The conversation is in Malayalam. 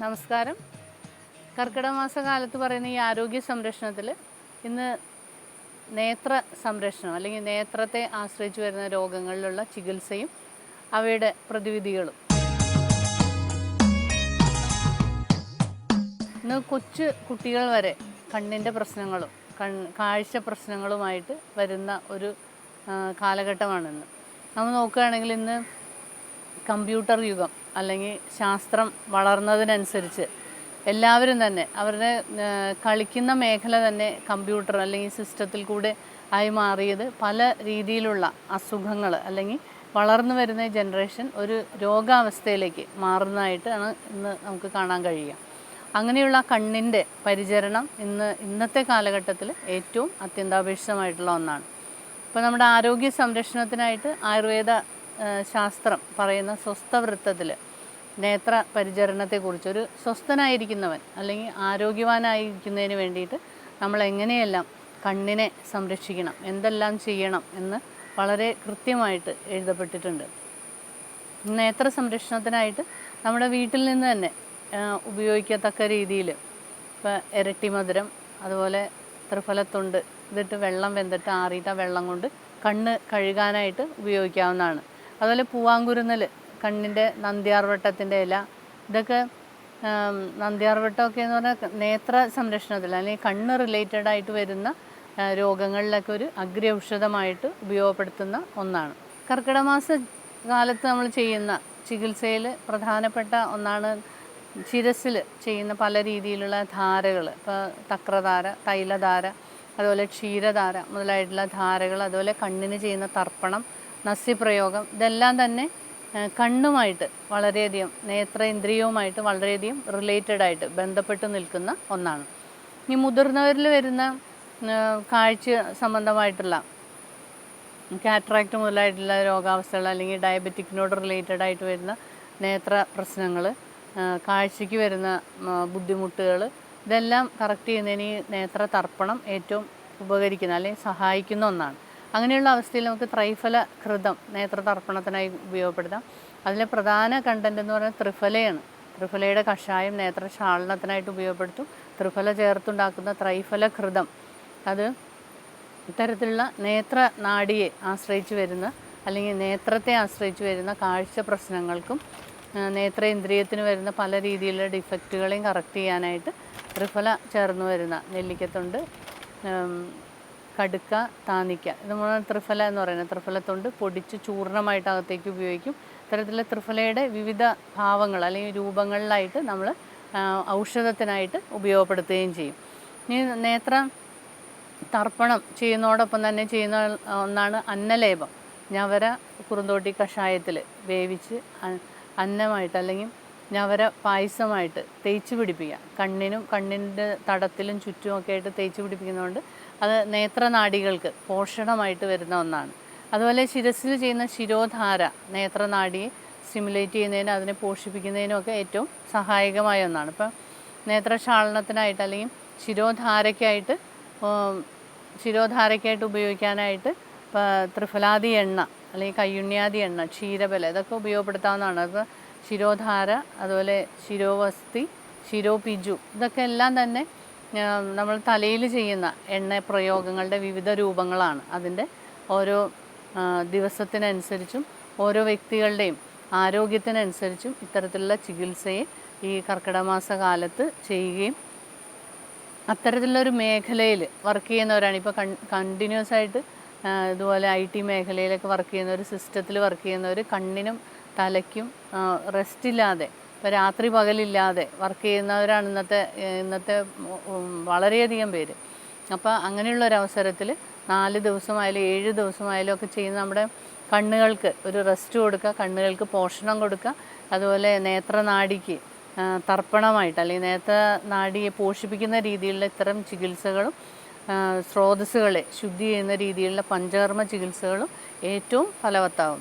നമസ്കാരം. കർക്കിടക മാസ കാലത്ത് പറയുന്ന ഈ ആരോഗ്യ സംരക്ഷണത്തിൽ ഇന്ന് നേത്ര സംരക്ഷണം അല്ലെങ്കിൽ നേത്രത്തെ ആശ്രയിച്ച് വരുന്ന രോഗങ്ങളിലുള്ള ചികിത്സയും അവയുടെ പ്രതിവിധികളും. ഇന്ന് കൊച്ചു കുട്ടികൾ വരെ കണ്ണിന്റെ പ്രശ്നങ്ങളും കൺ കാഴ്ച പ്രശ്നങ്ങളുമായിട്ട് വരുന്ന ഒരു കാലഘട്ടമാണിന്ന്. നമ്മൾ നോക്കുകയാണെങ്കിൽ ഇന്ന് കമ്പ്യൂട്ടർ യുഗം അല്ലെങ്കിൽ ശാസ്ത്രം വളർന്നതിനനുസരിച്ച് എല്ലാവരും തന്നെ അവരുടെ കളിക്കുന്ന മേഖല തന്നെ കമ്പ്യൂട്ടർ അല്ലെങ്കിൽ സിസ്റ്റത്തിൽ കൂടെ ആയി മാറിയത് പല രീതിയിലുള്ള അസുഖങ്ങൾ അല്ലെങ്കിൽ വളർന്നു വരുന്ന ജനറേഷൻ ഒരു രോഗാവസ്ഥയിലേക്ക് മാറുന്നതായിട്ടാണ് ഇന്ന് നമുക്ക് കാണാൻ കഴിയുക. അങ്ങനെയുള്ള കണ്ണിന്റെ പരിചരണം ഇന്ന് ഇന്നത്തെ കാലഘട്ടത്തിൽ ഏറ്റവും അത്യന്താപേക്ഷിതമായിട്ടുള്ള ഒന്നാണ്. ഇപ്പോൾ നമ്മുടെ ആരോഗ്യ സംരക്ഷണത്തിനായിട്ട് ആയുർവേദ ശാസ്ത്രം പറയുന്ന സ്വസ്ഥവൃത്തത്തിൽ നേത്ര പരിചരണത്തെക്കുറിച്ച് ഒരു സ്വസ്ഥനായിരിക്കുന്നവൻ അല്ലെങ്കിൽ ആരോഗ്യവാനായിരിക്കുന്നതിന് വേണ്ടിയിട്ട് നമ്മൾ എങ്ങനെയെല്ലാം കണ്ണിനെ സംരക്ഷിക്കണം എന്തെല്ലാം ചെയ്യണം എന്ന് വളരെ കൃത്യമായിട്ട് എഴുതപ്പെട്ടിട്ടുണ്ട്. നേത്ര സംരക്ഷണത്തിനായിട്ട് നമ്മുടെ വീട്ടിൽ നിന്ന് തന്നെ ഉപയോഗിക്കത്തക്ക രീതിയിൽ ഇപ്പോൾ ഇരട്ടി മധുരം അതുപോലെ ത്രിഫലത്തുണ്ട് ഇതിട്ട് വെള്ളം വെന്തിട്ട് ആറിയിട്ട് ആ വെള്ളം കൊണ്ട് കണ്ണ് കഴുകാനായിട്ട് ഉപയോഗിക്കാവുന്നതാണ്. അതുപോലെ പൂവാങ്കുരുന്നൽ കണ്ണിന്റെ നന്ദ്യാർവട്ടത്തിന്റെ ഇല ഇതൊക്കെ നന്ദ്യാർവട്ടമൊക്കെ എന്ന് പറഞ്ഞാൽ നേത്ര സംരക്ഷണത്തിൽ അല്ലെങ്കിൽ കണ്ണ് റിലേറ്റഡ് ആയിട്ട് വരുന്ന രോഗങ്ങളിലൊക്കെ ഒരു അഗ്രി ഔഷധമായിട്ട് ഉപയോഗപ്പെടുത്തുന്ന ഒന്നാണ്. കർക്കിടമാസ കാലത്ത് നമ്മൾ ചെയ്യുന്ന ചികിത്സയിൽ പ്രധാനപ്പെട്ട ഒന്നാണ് ശിരസിൽ ചെയ്യുന്ന പല രീതിയിലുള്ള ധാരകൾ ഇപ്പോൾ തക്രധാര തൈലധാര അതുപോലെ ക്ഷീരധാര മുതലായിട്ടുള്ള ധാരകൾ അതുപോലെ കണ്ണിന് ചെയ്യുന്ന തർപ്പണം നസ്യപ്രയോഗം ഇതെല്ലാം തന്നെ കണ്ണുമായിട്ട് വളരെയധികം നേത്രേന്ദ്രിയവുമായിട്ട് വളരെയധികം റിലേറ്റഡ് ആയിട്ട് ബന്ധപ്പെട്ട് നിൽക്കുന്ന ഒന്നാണ്. ഇനി മുതിർന്നവരിൽ വരുന്ന കാഴ്ച സംബന്ധമായിട്ടുള്ള കാറ്ററാക്ട് മുതലായിട്ടുള്ള രോഗാവസ്ഥകൾ അല്ലെങ്കിൽ ഡയബറ്റിക്കിനോട് റിലേറ്റഡ് ആയിട്ട് വരുന്ന നേത്ര പ്രശ്നങ്ങൾ കാഴ്ചയ്ക്ക് വരുന്ന ബുദ്ധിമുട്ടുകൾ ഇതെല്ലാം കറക്റ്റ് ചെയ്യുന്നതിന് ഈ നേത്ര തർപ്പണം ഏറ്റവും ഉപകരിക്കുന്ന അല്ലെങ്കിൽ സഹായിക്കുന്ന ഒന്നാണ്. അങ്ങനെയുള്ള അവസ്ഥയിൽ നമുക്ക് ത്രൈഫല കൃതം നേത്ര തർപ്പണത്തിനായി ഉപയോഗപ്പെടുത്താം. അതിലെ പ്രധാന കണ്ടന്റ് എന്ന് പറയുന്നത് ത്രിഫലയാണ്. ത്രിഫലയുടെ കഷായം നേത്ര ക്ഷാളനത്തിനായിട്ട് ഉപയോഗപ്പെടുത്തും. ത്രിഫല ചേർത്തുണ്ടാക്കുന്ന ത്രൈഫല കൃതം അത് ഇത്തരത്തിലുള്ള നേത്ര നാടിയെ ആശ്രയിച്ച് വരുന്ന അല്ലെങ്കിൽ നേത്രത്തെ ആശ്രയിച്ച് വരുന്ന കാഴ്ച പ്രശ്നങ്ങൾക്കും നേത്രേന്ദ്രിയത്തിന് വരുന്ന പല രീതിയിലുള്ള ഡിഫക്റ്റുകളെയും കറക്റ്റ് ചെയ്യാനായിട്ട് ത്രിഫല ചേർന്ന് വരുന്ന നെല്ലിക്കത്തൊണ്ട്. കടുക്ക താന്നിക്ക. ഇത് നമ്മൾ ത്രിഫല എന്ന് പറയുന്നത്. ത്രിഫലത്തൊണ്ട് പൊടിച്ച് ചൂർണമായിട്ട് അകത്തേക്ക് ഉപയോഗിക്കും. ഇത്തരത്തിലുള്ള ത്രിഫലയുടെ വിവിധ ഭാവങ്ങൾ അല്ലെങ്കിൽ രൂപങ്ങളിലായിട്ട് നമ്മൾ ഔഷധത്തിനായിട്ട് ഉപയോഗപ്പെടുത്തുകയും ചെയ്യും. ഇനി നേത്ര തർപ്പണം ചെയ്യുന്നതോടൊപ്പം തന്നെ ചെയ്യുന്ന ഒന്നാണ് അന്നലേപം. ഞവര കുറുന്തോട്ടി കഷായത്തിൽ വേവിച്ച് അന്നമായിട്ട് അല്ലെങ്കിൽ ഞവര പായസമായിട്ട് തേച്ച് പിടിപ്പിക്കുക കണ്ണിനും കണ്ണിന്റെ തടത്തിലും ചുറ്റുമൊക്കെ ആയിട്ട് തേച്ച് പിടിപ്പിക്കുന്നതുകൊണ്ട് അത് നേത്രനാടികൾക്ക് പോഷണമായിട്ട് വരുന്ന ഒന്നാണ്. അതുപോലെ ശിരസിൽ ചെയ്യുന്ന ശിരോധാര നേത്രനാടിയെ സ്റ്റിമുലേറ്റ് ചെയ്യുന്നതിനും അതിനെ പോഷിപ്പിക്കുന്നതിനും ഒക്കെ ഏറ്റവും സഹായകമായ ഒന്നാണ്. ഇപ്പം നേത്രക്ഷാളനത്തിനായിട്ട് അല്ലെങ്കിൽ ശിരോധാരയ്ക്കായിട്ട് ശിരോധാരയ്ക്കായിട്ട് ഉപയോഗിക്കാനായിട്ട് ഇപ്പോൾ ത്രിഫലാദി എണ്ണ അല്ലെങ്കിൽ കയ്യുണ്യാദി എണ്ണ ക്ഷീരബല ഇതൊക്കെ ഉപയോഗപ്പെടുത്താവുന്നതാണ്. അപ്പോൾ ശിരോധാര അതുപോലെ ശിരോവസ്തി ശിരോപിജു ഇതൊക്കെ എല്ലാം തന്നെ നമ്മൾ തലയിൽ ചെയ്യുന്ന എണ്ണ പ്രയോഗങ്ങളുടെ വിവിധ രൂപങ്ങളാണ്. അതിന്റെ ഓരോ ദിവസത്തിനനുസരിച്ചും ഓരോ വ്യക്തികളുടെയും ആരോഗ്യത്തിനനുസരിച്ചും ഇത്തരത്തിലുള്ള ചികിത്സയെ ഈ കർക്കിടമാസ കാലത്ത് ചെയ്യുകയും അത്തരത്തിലുള്ളൊരു മേഖലയിൽ വർക്ക് ചെയ്യുന്നവരാണ്. ഇപ്പോൾ കൺ കണ്ടിന്യൂസ് ആയിട്ട് ഇതുപോലെ ഐ ടി മേഖലയിലൊക്കെ വർക്ക് ചെയ്യുന്നവർ സിസ്റ്റത്തിൽ വർക്ക് ചെയ്യുന്നവർ കണ്ണിനും തലയ്ക്കും റെസ്റ്റ് ഇല്ലാതെ ഇപ്പോൾ രാത്രി പകലില്ലാതെ വർക്ക് ചെയ്യുന്നവരാണ് ഇന്നത്തെ ഇന്നത്തെ വളരെയധികം പേര്. അപ്പോൾ അങ്ങനെയുള്ള ഒരു അവസരത്തിൽ നാല് ദിവസമായാലും ഏഴ് ദിവസമായാലും ഒക്കെ ചെയ്യുന്ന നമ്മുടെ കണ്ണുകൾക്ക് ഒരു റെസ്റ്റ് കൊടുക്കുക കണ്ണുകൾക്ക് പോഷണം കൊടുക്കുക അതുപോലെ നേത്രനാടിക്ക് തർപ്പണമായിട്ട് അല്ലെങ്കിൽ നേത്ര നാഡിയെ പോഷിപ്പിക്കുന്ന രീതിയിലുള്ള ഇത്തരം ചികിത്സകളും സ്രോതസ്സുകളെ ശുദ്ധി ചെയ്യുന്ന രീതിയിലുള്ള പഞ്ചകർമ്മ ചികിത്സകളും ഏറ്റവും ഫലവത്താവും.